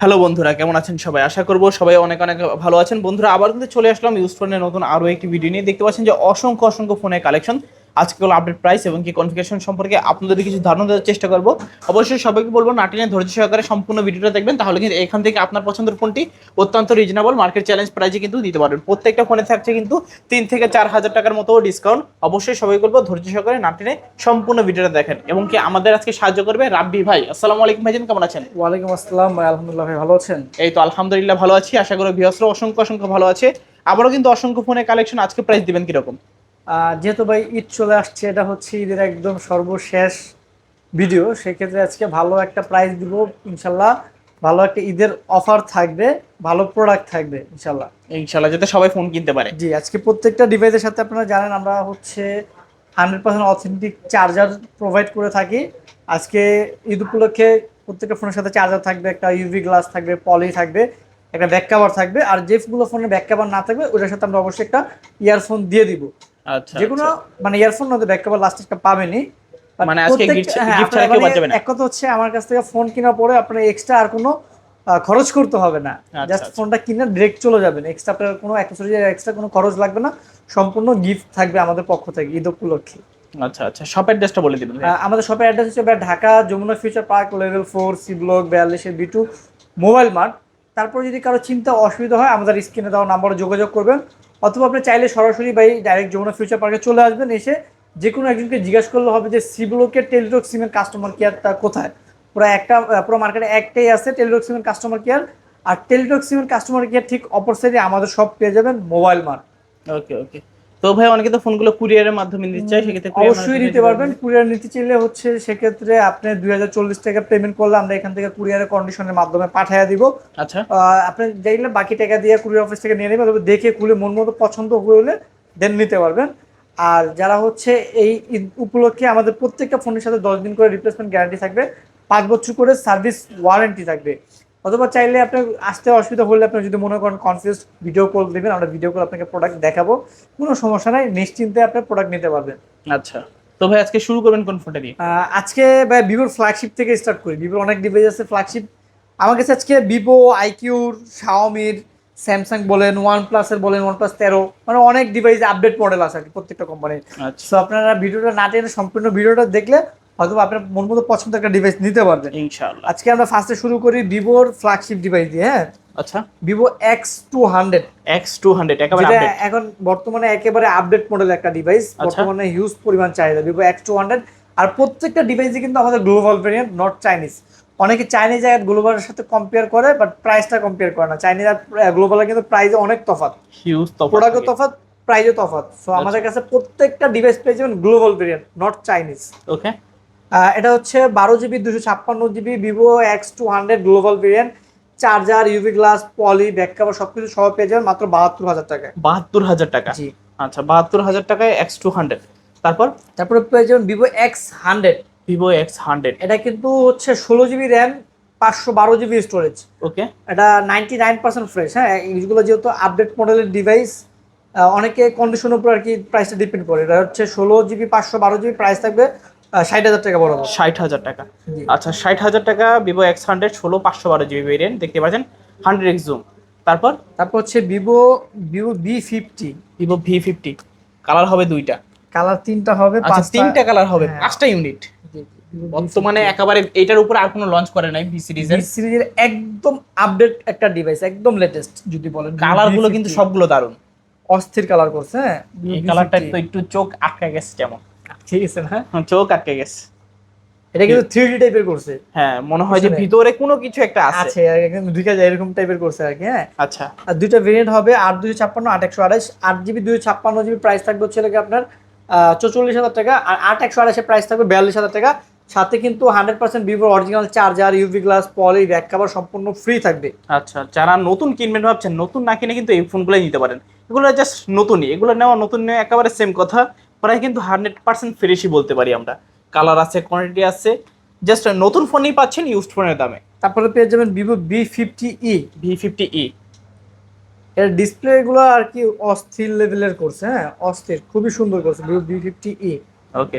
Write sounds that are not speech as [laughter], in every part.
Hello বন্ধুরা, কেমন আছেন সবাই? আশা করব সবাই অনেক অনেক ভালো আছেন। বন্ধুরা, আবার কিন্তু চলে আসলাম ইউজ ফোনের নতুন আরও একটি ভিডিও নিয়ে। দেখতে পাচ্ছেন যে অসংখ্য অসংখ্য ফোনের কালেকশন আজকে হলো আপডেট প্রাইস এবং কি কনফিগারেশন সম্পর্কে আপনাদের কিছু ধারণা দেওয়ার চেষ্টা করব। অবশ্যই সবাইকে বলব নাটিনে ধৈর্য সহকারে সম্পূর্ণ ভিডিওটা দেখবেন তাহলে কিন্তু এখান থেকে আপনার পছন্দের ফোনটি অত্যন্ত রিজনেবল মার্কেট চ্যালেঞ্জ প্রাইসে কিন্তু দিতে পারবেন। প্রত্যেকটা ফোনে থাকছে কিন্তু তিন থেকে চার হাজার টাকার মতো ডিসকাউন্ট অবশ্যই সবাই বলব ধৈর্য সহকারে নাটিনে সম্পূর্ণ ভিডিওটা দেখেন এবং কি আমাদের আজকে সাহায্য করবে রাব্বি ভাই। আসসালামু আলাইকুম ভাইজান কেমন আছেন? ওয়ালাইকুম আসসালাম ভাই আলহামদুলিল্লাহ ভাই ভালো আছেন? এই তো আলহামদুলিল্লাহ ভালো আছি। আশা করি ভিউয়ার্সরা অসংখ্য অসংখ্য ভালো আছে। আবারও কিন্তু অসংখ্য ফোনের কালেকশন আজকে প্রাইস দিবেন কীরকম? যেহেতু ভাই ঈদ চলে আসছে এটা হচ্ছে ঈদের একদম সর্বশেষ ভিডিও সেক্ষেত্রে আজকে ভালো একটা প্রাইস দিব ইনশাল্লাহ। ভালো একটা ঈদের অফার থাকবে ভালো প্রোডাক্ট থাকবে ইনশাল্লাহ। ইনশাল্লাহ যাতে সবাই ফোন কিনতে পারে। জি আজকে প্রত্যেকটা ডিভাইসের সাথে আপনারা জানেন আমরা হচ্ছে hundred percent authentic charger provide করে থাকি। আজকে ঈদ উপলক্ষে প্রত্যেকটা ফোনের সাথে চার্জার থাকবে একটা ইউভি গ্লাস থাকবে পলি থাকবে একটা ব্যাক কাভার থাকবে আর যেগুলো ফোনে ব্যাক কাভার না থাকবে ওটার সাথে আমরা অবশ্যই একটা ইয়ারফোন দিয়ে দিব। আচ্ছা যেগুলো মানে ইয়ারফোন নয় ব্যাক কাভার লাস্ট একটা পাবেনি মানে আজকে হ্যাঁ, gift ছাড়া কেউ মানে না। এক কথা হচ্ছে আমার কাছ থেকে ফোন কেনার পরে আপনার এক্সট্রা আর কোনো খরচ করতে হবে না। আচ্ছা, জাস্ট আচ্ছা। ফোনটা কিনে ডিরেক্ট চলে যাবেন। এক্সট্রা আপনার কোনো অ্যাক্সেসরিজ এক্সট্রা কোনো খরচ লাগবে না। সম্পূর্ণ গিফট থাকবে আমাদের পক্ষ থেকে ঈদ উপলক্ষে। আচ্ছা আচ্ছা। শপের ড্রেসটা বলে দিবেন আমাদের শপের অ্যাড্রেস হচ্ছে Dhaka Jamuna future park level four C block বিয়াল্লিশের B two mobile mart তারপর যদি কারও চিন্তা অসুবিধা হয় আমাদের স্ক্রিনে দেওয়া নাম্বারে যোগাযোগ করবেন। অথবা আপনি চাইলে সরাসরি বাই ডাইরেক্ট যমুনা ফিউচার পার্কে চলে আসবেন, এসে যে কোনো একজনকে জিজ্ঞাসা করলে হবে যে সি ব্লকের টেলিটক সিমের কাস্টমার কেয়ারটা কোথায়? পুরো একটা পুরো মার্কেটে একটাই আছে টেলিটক সিমের কাস্টমার কেয়ার আর টেলিটক সিমের কাস্টমার কেয়ার ঠিক অপর সাইডে আমাদের সব পেয়ে যাবেন মোবাইল মার্ট ওকে ওকে তো ভাই অনেকে তো ফোনগুলো কুরিয়ারের মাধ্যমে নিতে চাই সেক্ষেত্রে অবশ্যই নিতে পারবেন। কুরিয়ার নিতে চাইলে হচ্ছে সেক্ষেত্রে আপনি দুই হাজার চল্লিশ টাকা পেমেন্ট করলে আমরা এখান থেকে কুরিয়ারের কন্ডিশনের মাধ্যমে পাঠিয়ে দিব। আচ্ছা। আপনি চাইলে বাকি টাকা দিয়ে কুরিয়ার অফিস থেকে নিয়ে নেবেন তবে দেখে খুলে মন মতো পছন্দ হলে দেন নিতে পারবেন। আর যারা হচ্ছে এই উপলক্ষে আমাদের প্রত্যেকটা ফোনের সাথে দশ দিন করে রিপ্লেসমেন্ট গ্যারান্টি থাকবে পাঁচ বছর করে সার্ভিস ওয়ারেন্টি থাকবে। অথবা চাইলে আপনার আসতে অসুবিধা হলে আপনি যদি মনে করেন কনফিউজ ভিডিও কল দেবেন আমরা ভিডিও কল আপনাকে প্রোডাক্ট দেখাবো। কোনো সমস্যা নাই নিশ্চিন্তে আপনি প্রোডাক্ট নিতে পারবেন। আচ্ছা। তো ভাই আজকে শুরু করবেন কোন ফোনটা দিয়ে আজকে ভাই ভিভোর ফ্ল্যাগশিপ থেকে স্টার্ট করি। ভিভোর অনেক ডিভাইস আছে ফ্ল্যাগশিপ আমার কাছে আজকে ভিভো আইকিউর শাওমির স্যামসাং বলেন ওয়ান প্লাসের বলেন ওয়ান প্লাস তেরো মানে অনেক ডিভাইস আপডেট মডেল আছে আর কি প্রত্যেকটা কোম্পানির আচ্ছা। সো আপনারা ভিডিওটা না টেনে সম্পূর্ণ ভিডিওটা দেখলে হয়তো আপনার মন মতো পছন্দ একটা ডিভাইস নিতে পারবেন। ইনশাআল্লাহ। আজকে আমরা ফার্স্টে শুরু করি ভিভোর ফ্ল্যাগশিপ ডিভাইস দিয়ে হ্যাঁ? আচ্ছা। Vivo X two hundred X two hundred একেবারে এখন বর্তমানে একেবারে আপডেট মডেল একটা ডিভাইস আচ্ছা। বর্তমানে হিউজ পরিমাণ চাহিদা ভিভো এক্স টু হান্ড্রেড আর প্রত্যেকটা ডিভাইসই কিন্তু আমাদের গ্লোবাল ভেরিয়েন্ট নট চাইনিজ অনেকে চাইনিজ আর গ্লোবালের সাথে কম্পেয়ার করে বাট প্রাইসটা কম্পেয়ার করে না। চাইনিজ আর গ্লোবালের কিন্তু প্রাইসে অনেক তফাৎ। হিউজ তো প্রোডাক্টও তফাৎ প্রাইসও তফাৎ। সো আমাদের কাছে প্রত্যেকটা ডিভাইস পেয়ে যাবেন global variant not Chinese okay এটা হচ্ছে বারো জিবি দুশো ছাপ্পান্ন GB Vivo X two hundred global variant charger UV glass poly back cover সবকিছু সহ পেয়ে যাবেন মাত্র বাহাত্তর হাজার টাকায়। বাহাত্তর হাজার টাকা? জি। আচ্ছা বাহাত্তর হাজার টাকায় এক্স টু হান্ড্রেড তারপর? তারপরে পেয়ে যাবেন Vivo X hundred Vivo X hundred এটা কিন্তু হচ্ছে ষোলো জিবি র্যাম পাঁচশো বারো জিবি স্টোরেজ ওকে। এটা নাইনটি নাইন পার্সেন্ট ফ্রেশ হ্যাঁ? এইগুলো যেহেতু আপডেট মডেলের ডিভাইস অনেকে কন্ডিশনের উপর আর কি প্রাইসটা ডিপেন্ড করে। এটা হচ্ছে ষোলো জিবি পাঁচশো বারো জিবি প্রাইস থাকবে ষাট হাজার টাকা বরাবর। ষাট হাজার টাকা। আচ্ছা ষাট হাজার টাকা ভিভো এক্স হান্ড্রেড ষোলো পাঁচশো বারো জিবি ভেরিয়েন্ট দেখতে পাচ্ছেন? হান্ড্রেড এক্স জুম তারপর? তারপর হচ্ছে Vivo Vivo V fifty Vivo V fifty colour হবে দুইটা। কালার তিনটা হবে আচ্ছা তিনটা কালার হবে হ্যাঁ। পাঁচটা ইউনিট বর্তমানে একেবারে এটার উপর আর কোনো লঞ্চ করে নাই ভি সিরিজের সিরিজের একদম আপডেট একটা ডিভাইস একদম লেটেস্ট যদি বলেন। কালারগুলো কিন্তু সবগুলো দারুণ অস্থির কালার করছে হ্যাঁ এই কালারটা তো একটু চোখ আটকে গেছে যেমন। ঠিক আছে না? হ্যাঁ, চোখ আটকে গেছে। এটা কিন্তু থ্রি টাইপের করছে। হ্যাঁ মনে হয় যে ভিতরে কোনো কিছু একটা আছে। ঢুকে এরকম টাইপের করছে আর কি হ্যাঁ? আচ্ছা। আর দুইটা ভেরিয়েন্ট হবে আট দুশো ছাপ্পান্ন আট একশো আঠাশ আট জিবি দুশো ছাপ্পান্ন জিবি প্রাইস থাকবে হচ্ছে আপনার চৌচল্লিশ হাজার টাকা আর আট একশো আঠাশের প্রাইস থাকবে বিয়াল্লিশ হাজার টাকা। সাথে কিন্তু হান্ড্রেড পার্সেন্ট ভিভোর original charger UV glass poly back cover সম্পূর্ণ ফ্রি থাকবে। আচ্ছা যারা নতুন কিনবেন ভাবছেন নতুন না কিনে কিন্তু এই ফোনগুলোই নিতে পারেন। এগুলো জাস্ট নতুনই এগুলো নেওয়া নতুন নেওয়া একেবারে সেম কথা। প্রায় কিন্তু হান্ড্রেড পার্সেন্ট ফ্রেশই বলতে পারি আমরা। কালার আছে কোয়ান্টিটি আছে জাস্ট নতুন ফোনই পাচ্ছেন ইউজড ফোনের দামে। তারপরে পেয়ে যাবেন Vivo V fifty E V fifty E এর ডিসপ্লেগুলো আর কি অস্থির লেভেলের করছে হ্যাঁ? অস্থির খুবই সুন্দর করছে Vivo V fifty E okay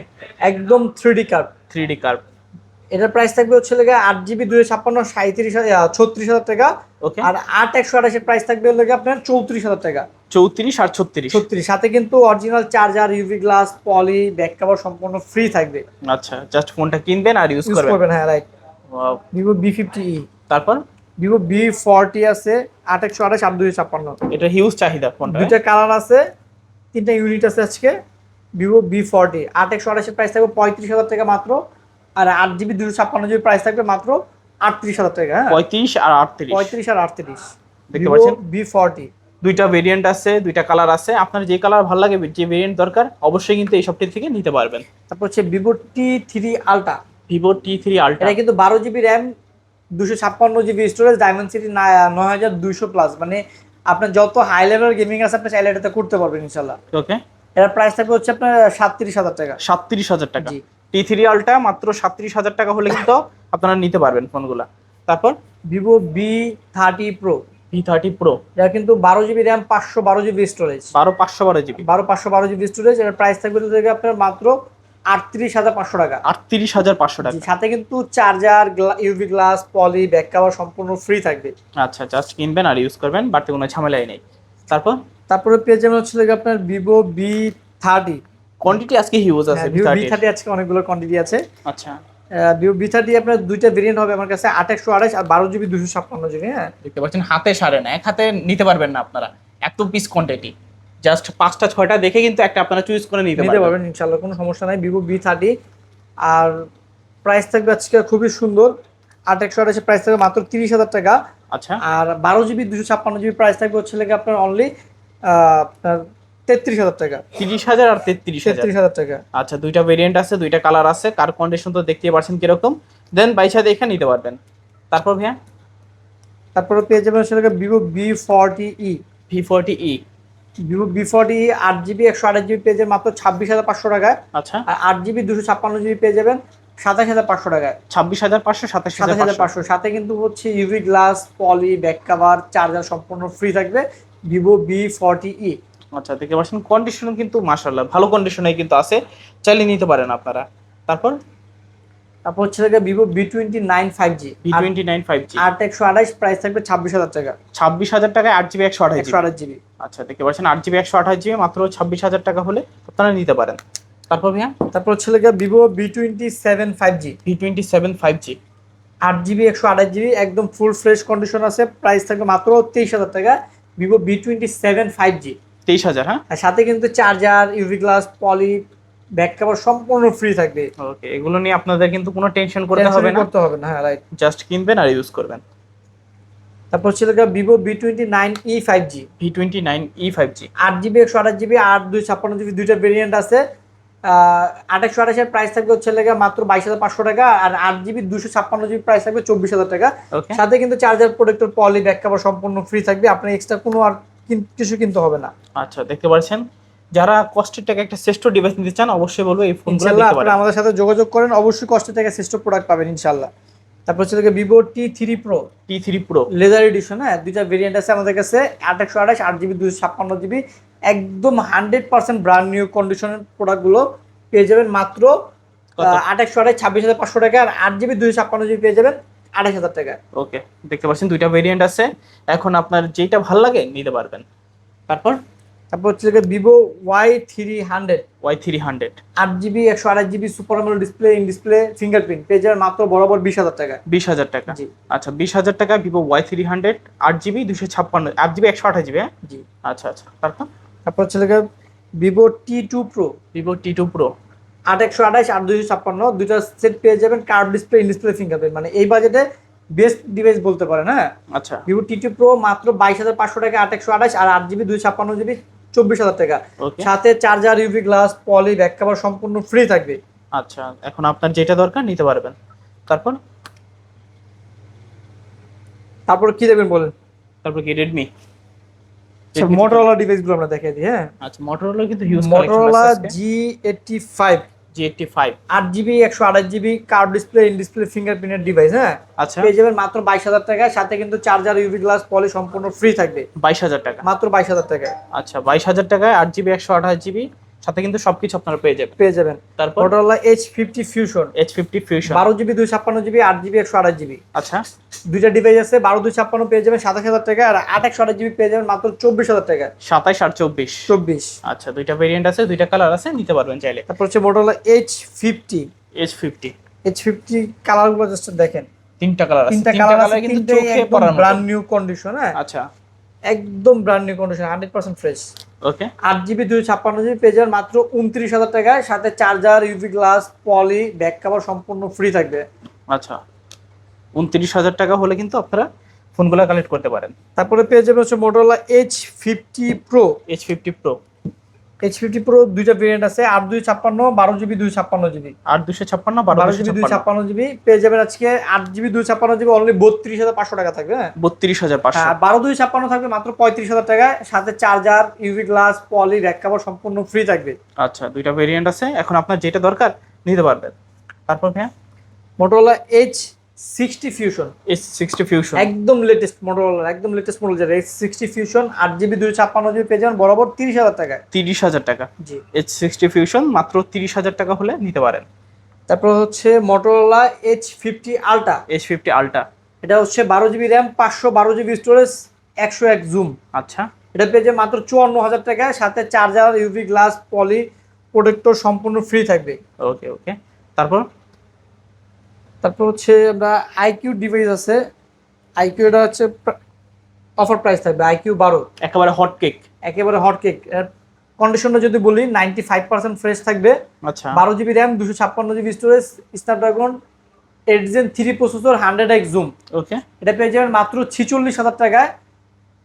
একদম three D curve three D curve এটার প্রাইস থাকবে হচ্ছে লেগে আট জিবি দুই ছাপ্পান্ন সাঁত্রিশ ছত্রিশ হাজার টাকা। ওকে আর আট একশো আঠাশের প্রাইস থাকবে লেগে আপনার চৌত্রিশ হাজার টাকা। চৌত্রিশ আর ছত্রিশ। ছত্রিশ। সাথে কিন্তু original charger UV glass poly back cover সম্পূর্ণ ফ্রি থাকবে। আচ্ছা জাস্ট ফোনটা কিনবেন আর ইউজ করবেন। করবেন হ্যাঁ right Vivo V fifty E তারপর? ভিভো বি ফর্টি আছে আট একশো আঠাশ আট দুই ছাপ্পান্ন। এটা হিউজ চাহিদা ফোনটা দুইটা কালার আছে তিনটা ইউনিট আছে আজকে ভিভো বি ফর্টি আট একশো আঠাশের প্রাইস থাকবে পঁয়ত্রিশ হাজার টাকা মাত্র। আর আট জিবি দুশো ছাপ্পান্ন জিবি প্রাইস থাকবে মাত্র আটত্রিশ হাজার টাকা হ্যাঁ। পঁয়ত্রিশ আর আটত্রিশ। পঁয়ত্রিশ আর আটত্রিশ। দেখতে পাচ্ছেন? বি ফর্টি দুইটা ভেরিয়েন্ট আছে দুইটা কালার আছে। আপনার যে কালার ভালো লাগে যে ভেরিয়েন্ট দরকার অবশ্যই কিন্তু এই সবটি থেকে নিতে পারবেন। তারপর হচ্ছে Vivo T three ultra Vivo T three ultra এটা কিন্তু বারো জিবি র্যাম দুশো ছাপ্পান্ন জিবি স্টোরেজ ডায়মন্ড সিটি নয় হাজার দুইশো প্লাস মানে আপনার যত হাই লেভেল গেমিং আছে আপনি চাইলে এটাতে করতে পারবেন ইনশাল্লাহ ওকে এটার প্রাইস থাকবে হচ্ছে আপনার সাতত্রিশ হাজার টাকা। সাতত্রিশ হাজার টাকা। জি। টি থ্রি আলট্রা মাত্র সাতত্রিশ হাজার টাকা হলে কিন্তু [laughs] আপনারা নিতে পারবেন ফোনগুলো। তারপর Vivo V thirty pro V thirty pro এটা কিন্তু বারো জিবি র্যাম পাঁচশো বারো জিবি স্টোরেজ বারো পাঁচশো বারো জিবি বারো পাঁচশো বারো জিবি স্টোরেজ এটার প্রাইস থাকবে থেকে আপনার মাত্র আটত্রিশ হাজার পাঁচশো টাকা। আটত্রিশ হাজার পাঁচশো টাকা। সাথে কিন্তু charger UV glass poly back cover সম্পূর্ণ ফ্রি থাকবে। আচ্ছা জাস্ট কিনবেন আর ইউজ করবেন বাড়তে কোনো ঝামেলাই নেই। তারপর? তারপরে পেয়ে যাবেন হচ্ছে আপনার ভিভো বি থার্টি কোয়ান্টিটি আজকে হিউজ আছে বি V30 থার্টি আজকে অনেকগুলো কোয়ান্টিটি আছে। আচ্ছা। ভিভো বি থার্টি আপনার দুইটা ভেরিয়েন্ট হবে আমার কাছে আট একশো আঠাশ আর বারো জিবি দুশো ছাপ্পান্ন জিবি হ্যাঁ? দেখতে পাচ্ছেন হাতে সারে না এক হাতে নিতে পারবেন না আপনারা। এত পিস কোয়ান্টিটি জাস্ট পাঁচটা ছয়টা দেখে কিন্তু একটা আপনারা চুজ করে নিতে নিতে পারবেন। ইনশাল্লাহ কোনো সমস্যা নাই। ভিভো বি থার্টি আর প্রাইস থাকবে আজকে খুবই সুন্দর। আট একশো প্রাইস থাকবে মাত্র তিরিশ হাজার টাকা। আচ্ছা। আর বারো জিবি দুশো ছাপ্পান্ন জিবি প্রাইস থাকবে হচ্ছে লেগে আপনার অনলি আপনার তেত্রিশ হাজার টাকা। তিরিশ হাজার আর তেত্রিশ তেত্রিশ হাজার টাকা। আচ্ছা দুইটা ভেরিয়েন্ট আছে দুইটা কালার আছে কার কন্ডিশন তো দেখতেই পাচ্ছেন কীরকম। দেন বাইশা দেখে নিতে পারবেন। তারপর ভাইয়া? তারপরে পেয়ে যাবেন হচ্ছে Vivo V forty E V forty E Vivo V forty আট জিবি একশো আঠাশ জিবি পেয়ে যাবেন মাত্র ছাব্বিশ হাজার পাঁচশো টাকায়। আচ্ছা। আর আট জিবি দুশো ছাপ্পান্ন জিবি পেয়ে যাবেন সাতাশ হাজার পাঁচশো টাকায়। ছাব্বিশ হাজার পাঁচশো সাতাশ সাতাশ হাজার পাঁচশো। সাথে কিন্তু হচ্ছে UV glass poly back cover charger সম্পূর্ণ ফ্রি থাকবে ভিভো বি ফর্টি ই আচ্ছা দেখতে পাচ্ছেন কন্ডিশন কিন্তু মাশাল্লাহ ভালো কন্ডিশনে কিন্তু আছে। চাইলে নিতে পারেন আপনারা। তারপর? তারপর হচ্ছে Vivo V twenty nine five G V twenty nine five G আট একশো আঠাশ প্রাইস থাকবে ছাব্বিশ হাজার টাকা। ছাব্বিশ হাজার টাকায় আট জিবি একশো আঠাশ একশো আঠাশ জিবি আচ্ছা দেখতে পাচ্ছেন আট জিবি একশো আঠাশ জিবি মাত্র ছাব্বিশ হাজার টাকা হলে আপনারা নিতে পারেন। তারপর ভাইয়া? তারপর হচ্ছে লেগে Vivo V twenty seven five G V twenty seven five G আট জিবি একশো আঠাশ জিবি একদম ফুল ফ্রেশ কন্ডিশন আছে। প্রাইস থাকবে মাত্র তেইশ হাজার টাকা। Vivo V twenty seven five G তেইশ হাজার হ্যাঁ? সাথে কিন্তু charger UV glass poly back cover সম্পূর্ণ ফ্রি থাকবে। ওকে এগুলো নিয়ে আপনাদের কিন্তু কোনো টেনশন করতে হবে না। করতে হবে না হ্যাঁ রাইট জাস্ট কিনবেন আর ইউজ করবেন। তারপর লেগে Vivo V twenty nine E five G V twenty nine E five G আট জিবি একশো আঠাশ জিবি আট দুই ছাপ্পান্ন জিবি দুইটা ভেরিয়েন্ট আছে। একশো আঠাশের প্রাইস থাকবে হচ্ছে লেগে মাত্র বাইশ হাজার পাঁচশো টাকা আর আট জিবি দুশো ছাপ্পান্ন জিবি প্রাইস থাকবে চব্বিশ হাজার টাকা। ওকে সাথে কিন্তু charger protector poly back cover সম্পূর্ণ ফ্রি থাকবে। আপনার এক্সট্রা কোনো আর কিছু কিনতে হবে না। আচ্ছা দেখতে পাচ্ছেন যারা কষ্টের টাকা একটা শ্রেষ্ঠ ডিভাইস নিতে চান অবশ্যই বলব এই ফোনগুলো ইনশাল্লাহ দেখতে আপনারা পারেন। আমাদের সাথে যোগাযোগ করেন অবশ্যই কষ্ট থেকে শ্রেষ্ঠ প্রোডাক্ট পাবেন ইনশাল্লাহ। তারপর হচ্ছে লেগে Vivo T three pro T three pro leather edition হ্যাঁ দুইটা ভেরিয়েন্ট আছে আমাদের কাছে আট একশো আঠাশ আট জিবি দুশো ছাপ্পান্ন জিবি একদম হান্ড্রেড পার্সেন্ট ব্র্যান্ড নিউ কন্ডিশনের প্রোডাক্টগুলো পেয়ে যাবেন মাত্র? আট একশো আঠাশ ছাব্বিশ হাজার পাঁচশো টাকা আর আট জিবি দুশো ছাপ্পান্ন জিবি পেয়ে যাবেন। আঠাশ হাজার টাকা। ওকে দেখতে পাচ্ছেন দুইটা ভেরিয়েন্ট আছে। এখন আপনার যেটা ভালো লাগে নিতে পারবেন। তারপর? তারপর হচ্ছে Vivo Y three hundred Y three hundred আট জিবি একশো আঠাশ GB super AMOLED display in display fingerprint যাবেন মাত্র বরাবর বিশ হাজার টাকা। বিশ হাজার টাকা। আচ্ছা বিশ হাজার টাকা ভিভো ওয়াই থ্রি হান্ড্রেড আট জিবি দুশো ছাপ্পান্ন আট জিবি একশো আঠাশ জিবি হ্যাঁ? জি। আচ্ছা আচ্ছা। তারপর? তারপর হচ্ছে Vivo T two pro Vivo T two pro আট একশো আঠাশ আট দুইশো ছাপ্পান্ন দুইটা সেট পেয়ে যাবেন curve display in display fingerprint মানে এই বাজেটে বেস্ট ডিভাইস বলতে পারেন হ্যাঁ? আচ্ছা। ভিভো টি টু প্রো মাত্র বাইশ হাজার পাঁচশো টাকা আট একশো আঠাশ আর আট জিবি দুই ছাপ্পান্ন জিবি চব্বিশ হাজার টাকা। সাথে charger UV glass poly back cover সম্পূর্ণ ফ্রি থাকবে। আচ্ছা এখন আপনার যেটা দরকার নিতে পারবেন। তারপর? তারপর কি দেবেন বলেন? তারপর কি রেডমি মোটরোলা ডিভাইসগুলো আমরা দেখাই দিই হ্যাঁ। আচ্ছা মোটরোলা কিন্তু huge Motorola G eighty five G five আট জিবি একশো আঠাশ GB card display in display ফিঙ্গারপ্রিন্টের device হ্যাঁ? আচ্ছা। পেয়ে যাবেন মাত্র বাইশ হাজার টাকা সাথে কিন্তু চার্জার ইউভি গ্লাস পলি সম্পূর্ণ ফ্রি থাকবে। বাইশ হাজার টাকা। মাত্র বাইশ হাজার টাকায়। আচ্ছা বাইশ হাজার টাকায় আট জিবি একশো আঠাশ জিবি সাথে কিন্তু সবকিছু আপনারা পেয়ে যাবেন। পেয়ে যাবেন। তারপর? Motorola Edge fifty Fusion Edge fifty Fusion বারো জিবি দুই ছাপ্পান্ন জিবি আট জিবি একশো আঠাশ জিবি আচ্ছা। দুইটা ডিভাইস আছে বারো দুই ছাপ্পান্ন পেয়ে যাবেন সাতাশ হাজার টাকা আর আট একশো আঠাশ জিবি পেয়ে যাবেন মাত্র চব্বিশ হাজার টাকা। সাতাইশ আর চব্বিশ। চব্বিশ। আচ্ছা দুইটা ভেরিয়েন্ট আছে দুইটা কালার আছে নিতে পারবেন চাইলে। তারপর হচ্ছে Motorola Edge fifty Edge fifty Edge fifty কালারগুলো জাস্ট দেখেন। তিনটা কালার আছে। তিনটা তিনটা কালার কিন্তু চোখে পড়ার মতো। ব্র্যান্ড নিউ কন্ডিশন হ্যাঁ? আচ্ছা। একদম brand new condition hundred percent fresh okay আট জিবি দুই ছাপ্পান্ন জিবি যাবেন মাত্র উনত্রিশ হাজার টাকায় সাথে charger UV glass poly back cover সম্পূর্ণ ফ্রি থাকবে। আচ্ছা। উনত্রিশ হাজার টাকা হলে কিন্তু আপনারা ফোনগুলো কালেক্ট করতে পারেন। তারপরে পেয়ে যাবেন হচ্ছে Motorola Edge fifty Pro Edge fifty Pro Edge fifty Pro দুইটা ভেরিয়েন্ট আছে আট দুই ছাপ্পান্ন বারো জিবি দুই ছাপ্পান্ন জিবি। আট দুশো ছাপ্পান্ন বারো জিবি দুই ছাপ্পান্ন জিবি পেয়ে যাবেন আজকে আট জিবি দুই ছাপ্পান্ন জিবি অনলি বত্রিশ হাজার পাঁচশো টাকা থাকবে হ্যাঁ? বত্রিশ হাজার পাঁচশো। আর বারো দুই ছাপ্পান্ন থাকবে মাত্র পঁয়ত্রিশ হাজার টাকায় সাথে charger UV glass poly back cover সম্পূর্ণ ফ্রি থাকবে। আচ্ছা দুইটা ভেরিয়েন্ট আছে এখন আপনার যেটা দরকার নিতে পারবেন। তারপর ভাইয়া? Motorola Edge sixty Fusion Edge sixty Fusion একদম লেটেস্ট মডেল একদম লেটেস্ট মডেল যেটা এইচ সিক্সটি ফিউশন আট জিবি দুই ছাপ্পান্ন জিবি পেয়ে যাবেন বরাবর তিরিশ হাজার টাকায়। তিরিশ হাজার টাকা। জি। এইচ সিক্সটি ফিউশন মাত্র তিরিশ হাজার টাকা হলে নিতে পারেন। তারপর হচ্ছে Motorola Edge fifty Ultra Edge fifty Ultra এটা হচ্ছে বারো জিবি র্যাম পাঁচশো বারো জিবি স্টোরেজ একশো এক জুম আচ্ছা। এটা পেয়ে মাত্র চুয়ান্ন হাজার টাকায় সাথে charger UV glass poly protector সম্পূর্ণ ফ্রি থাকবে। ওকে ওকে তারপর? তারপর হচ্ছে আমরা আইকিউ ডিভাইস আছে। আইকিউ এটা হচ্ছে অফার প্রাইস থাকবে আইকিউ বারো। একেবারে হট কেক একেবারে হট কেক কন্ডিশনটা যদি বলি নাইনটি ফাইভ পার্সেন্ট ফ্রেশ থাকবে। আচ্ছা। বারো জিবি র্যাম দুশো ছাপ্পান্ন GB storage Snapdragon eight Gen three processor hundred X zoom okay এটা পেয়ে যাবেন মাত্র ছিচল্লিশ হাজার টাকায়।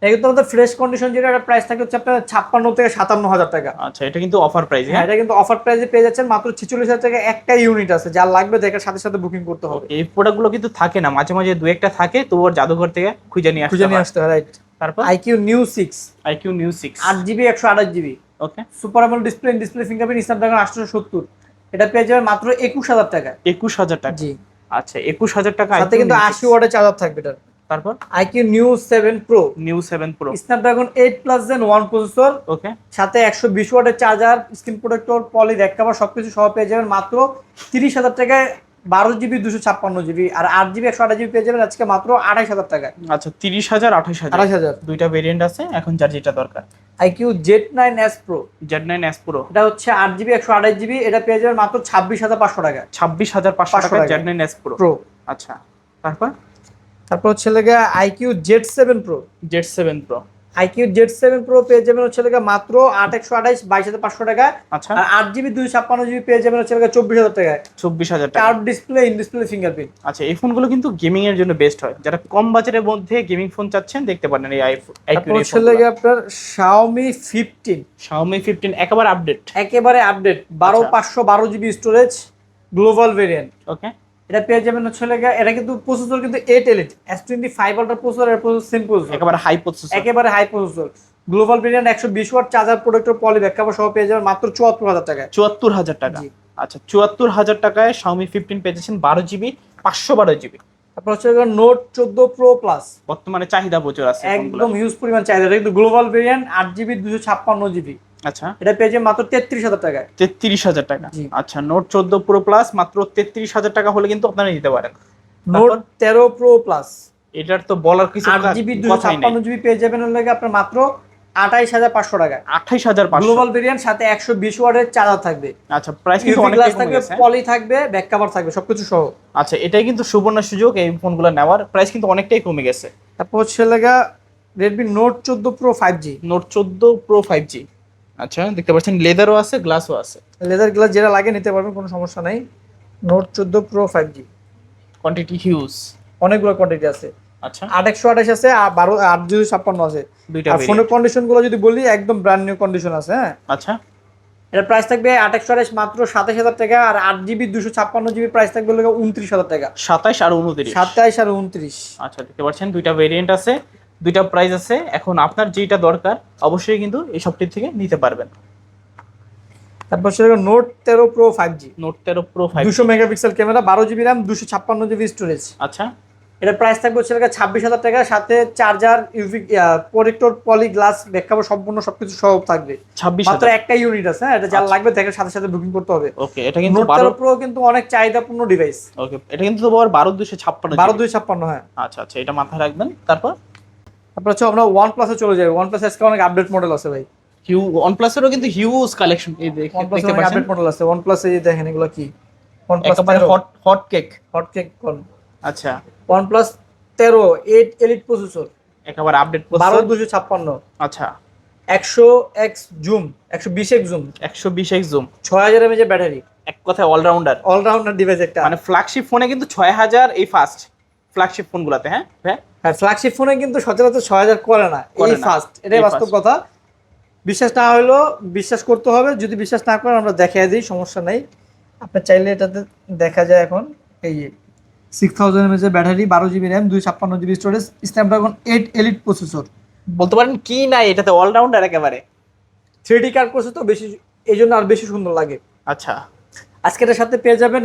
এটা কিন্তু আমাদের ফ্রেশ কন্ডিশন যেটা একটা প্রাইস থাকে হচ্ছে আপনার ছাপ্পান্ন থেকে সাতান্ন হাজার টাকা। আচ্ছা এটা কিন্তু অফার প্রাইস হ্যাঁ হ্যাঁ? এটা কিন্তু অফার প্রাইসে পেয়ে যাচ্ছেন মাত্র ছিচল্লিশ হাজার টাকা একটা ইউনিট আছে যার লাগবে দেখার সাথে সাথে বুকিং করতে হবে। এই প্রোডাক্টগুলো কিন্তু থাকে না মাঝে মাঝে দু একটা থাকে তো ওর জাদুঘর থেকে খুঁজে নিয়ে খুঁজে নিয়ে আসতে হয় রাইট তারপর? IQOO Neo six iQOO Neo six আট জিবি একশো আঠাশ GB okay super AMOLED display display fingerprint Snapdragon আটশো সত্তর। এটা পেয়ে যাবেন মাত্র একুশ হাজার টাকা একুশ হাজার টাকা। জি। আচ্ছা একুশ হাজার টাকা সাথে কিন্তু আশি 6 ওয়াটের চার্জার থাকবে এটার। তারপর? IQOO Neo seven Pro. Neo seven Pro. Snapdragon eight plus Gen one processor. Okay. সাথে একশো বিশ ওয়াটের charger screen protector poly back cover সবকিছু সহ পেয়ে যাবেন মাত্র তিরিশ হাজার টাকায় বারো জিবি দুশো ছাপ্পান্ন জিবি আর আট জিবি একশো আঠাশ জিবি পেয়ে যাবেন আজকে মাত্র আঠাশ হাজার টাকায়। আচ্ছা তিরিশ হাজার আঠাশ হাজার। আঠাশ হাজার। দুইটা ভেরিয়েন্ট আছে এখন যার যেটা দরকার। IQOO Z nine S Pro. Z nine S Pro. এটা হচ্ছে আট জিবি একশো আঠাশ জিবি এটা পেয়ে যাবেন মাত্র ছাব্বিশ হাজার পাঁচশো টাকা ছাব্বিশ হাজার পাঁচশো 500 টাকা টাকা। Z nine S Pro. Pro. আচ্ছা তারপর? তারপর হচ্ছে লেগে iQOO Z seven Pro Z seven Pro iQOO Z seven Pro পেয়ে যাবেন হচ্ছে লেগে মাত্র আট একশো আঠাইশ বাইশ হাজার পাঁচশো টাকা। আচ্ছা। আর আট জিবি দুই ছাপ্পান্ন জিবি পেয়ে যাবেন হচ্ছে লেগে চব্বিশ হাজার টাকায়। চব্বিশ হাজার টাকা। Curve display in display fingerprint আচ্ছা এই ফোনগুলো কিন্তু গেমিং এর জন্য বেস্ট হয়। যারা কম বাজারের মধ্যে গেমিং ফোন চাচ্ছেন দেখতে পারেন এই আইফোন তারপর হচ্ছে লেগে আপনার শাওমি ফিফটিন শাওমি ফিফটিন একেবারে আপডেট একেবারে আপডেট বারো আচ্ছা। পাঁচশো বারো GB storage global variant okay এটা পেয়ে যাবেন হচ্ছে লেগে এটা কিন্তু প্রসেসর কিন্তু eight Elite S twenty five Ultra processor এর প্রসেসর সেম প্রসেসর একেবারে হাই প্রসেসর একেবারে হাই প্রসেসর গ্লোবাল ভেরিয়েন্ট একশো বিশ watt charger protector poly backup সহ পেয়ে যাবেন মাত্র চুয়াত্তর হাজার টাকায়। চুয়াত্তর হাজার টাকা। আচ্ছা চুয়াত্তর হাজার টাকায় Xiaomi 15 পেয়েছেন বারো জিবি পাঁচশো বারো জিবি তারপর হচ্ছে নোট চোদ্দ প্রো প্লাস বর্তমানে চাহিদা প্রচুর আছে একদম। হিউজ পরিমাণ চাহিদা। কিন্তু গ্লোবাল ভেরিয়েন্ট আট জিবি দুশো ছাপ্পান্ন জিবি আচ্ছা। এটা পেয়ে যাবেন মাত্র তেত্রিশ হাজার টাকায় তেত্রিশ হাজার টাকা। আচ্ছা নোট চোদ্দ প্রো প্লাস মাত্র তেত্রিশ হাজার টাকা হলে কিন্তু আপনারা নিতে পারেন। নোট তেরো প্রো প্লাস এটার তো বলার কিছু আট জিবি দুশো ছাপ্পান্ন জিবি পেয়ে যাবেন হলে আপনার মাত্র আঠাইশ হাজার পাঁচশো টাকায় আঠাইশ হাজার গ্লোবাল ভেরিয়েন্ট সাথে একশো বিশ ওয়াটের চার্জার থাকবে। আচ্ছা প্রাইস কিন্তু গ্লাস থাকবে পলি থাকবে ব্যাক কভার থাকবে সবকিছু সহ। আচ্ছা এটাই কিন্তু সুবর্ণ সুযোগ এই ফোনগুলো নেওয়ার। প্রাইস কিন্তু অনেকটাই কমে গেছে। তারপর হচ্ছে লাগা রেডমি নোট চোদ্দ প্রো ফাইভ জি নোট চোদ্দ প্রো ফাইভ জি আচ্ছা দেখতে পাচ্ছেন লেদারও আছে গ্লাসও আছে। লেদার গ্লাস যেটা লাগে নিতে পারবেন কোনো সমস্যা নাই। নোট চোদ্দ Pro five G quantity huge অনেকগুলো কোয়ান্টিটি আছে। আচ্ছা। আট একশো আঠাশ আছে আর বারো আট দুশো ছাপ্পান্ন আছে। আর ফোনের কন্ডিশনগুলো যদি বলি একদম ব্র্যান্ড নিউ কন্ডিশন আছে হ্যাঁ? আচ্ছা। এটার প্রাইস থাকবে আট একশো আঠাশ মাত্র সাতাশ হাজার টাকা আর আট জিবি দুশো ছাপ্পান্ন জিবি প্রাইস থাকবে উনত্রিশ হাজার টাকা। সাতাইশ আর উনত্রিশ। সাতাইশ আর উনত্রিশ। আচ্ছা দেখতে পাচ্ছেন দুইটা ভেরিয়েন্ট আছে। দুইটা প্রাইস আছে। এখন আপনার যেটা দরকার অবশ্যই কিন্তু এই সবটির থেকে নিতে পারবেন। তারপর হচ্ছে নোট তেরো প্রো ফাইভ জি নোট তেরো প্রো ফাইভ দুশো মেগাপিক্সেল ক্যামেরা বারো জিবি র্যাম দুশো ছাপ্পান্ন জিবি স্টোরেজ আচ্ছা। এটা প্রাইস থাকবে হচ্ছে ছাব্বিশ হাজার টাকা সাথে charger UV protector poly glass backup সম্পূর্ণ সবকিছু সব থাকবে। ছাব্বিশ মাত্র একটা ইউনিট আছে হ্যাঁ এটা যার আচ্ছা। লাগবে দেখার সাথে সাথে বুকিং করতে হবে। ওকে এটা কিন্তু নোট বারো তেরো প্রো কিন্তু অনেক চাহিদাপূর্ণ ডিভাইস ওকে এটা কিন্তু বারো দুশো ছাপ্পান্ন বারো দুই ছাপ্পান্ন হ্যাঁ। আচ্ছা আচ্ছা এটা মাথায় রাখবেন। তারপর? তারপর হচ্ছে আমরা ওয়ান প্লাসে চলে যাই। ওয়ান প্লাস আজকে অনেক আপডেট মডেল আছে ভাই। হিউ ওয়ান প্লাসেরও কিন্তু হিউজ কালেকশন এই দেখে- ওয়ান প্লাস অনেক আপডেট মডেল আছে। ওয়ান প্লাস এই দেখেন এগুলো কি? OnePlus hot hot cake hot cake কোন? আচ্ছা। ওয়ান প্লাস তেরো এইট এলিট প্রসেসর একেবারে আপডেট বারো দুশো ছাপ্পান্ন। আচ্ছা। একশো এক্স জুম একশো বিশ এক্স জুম একশো বিশ এক্স জুম ছয় হাজার এমএজ এর ব্যাটারি। এক কথায় অলরাউন্ডার অলরাউন্ডার ডিভাইস একটা। মানে ফ্ল্যাগশিপ ফোনে কিন্তু ছয় হাজার এই ফার্স্ট ফ্ল্যাগশিপ ফোনগুলোতে হ্যাঁ? হ্যাঁ হ্যাঁ ফ্ল্যাগশিপ ফোনে কিন্তু সচরাচর ছয় হাজার করে না। এই ফার্স্ট এটাই বাস্তব কথা। বিশ্বাস না হলেও বিশ্বাস করতে হবে। যদি বিশ্বাস না করেন আমরা দেখিয়ে দিই সমস্যা নেই। আপনি চাইলে এটাতে দেখা যায় এখন এই সিক্স থাউজেন্ড এমএজ ব্যাটারি বারো জিবি র্যাম দুই ছাপ্পান্ন GB storage Snapdragon eight Elite processor বলতে পারেন কি নাই এটাতে অলরাউন্ডার একেবারে। থ্রি ডি কার্ড করছে তো বেশি এই জন্য আর বেশি সুন্দর লাগে। আচ্ছা। আজকে এটার সাথে পেয়ে যাবেন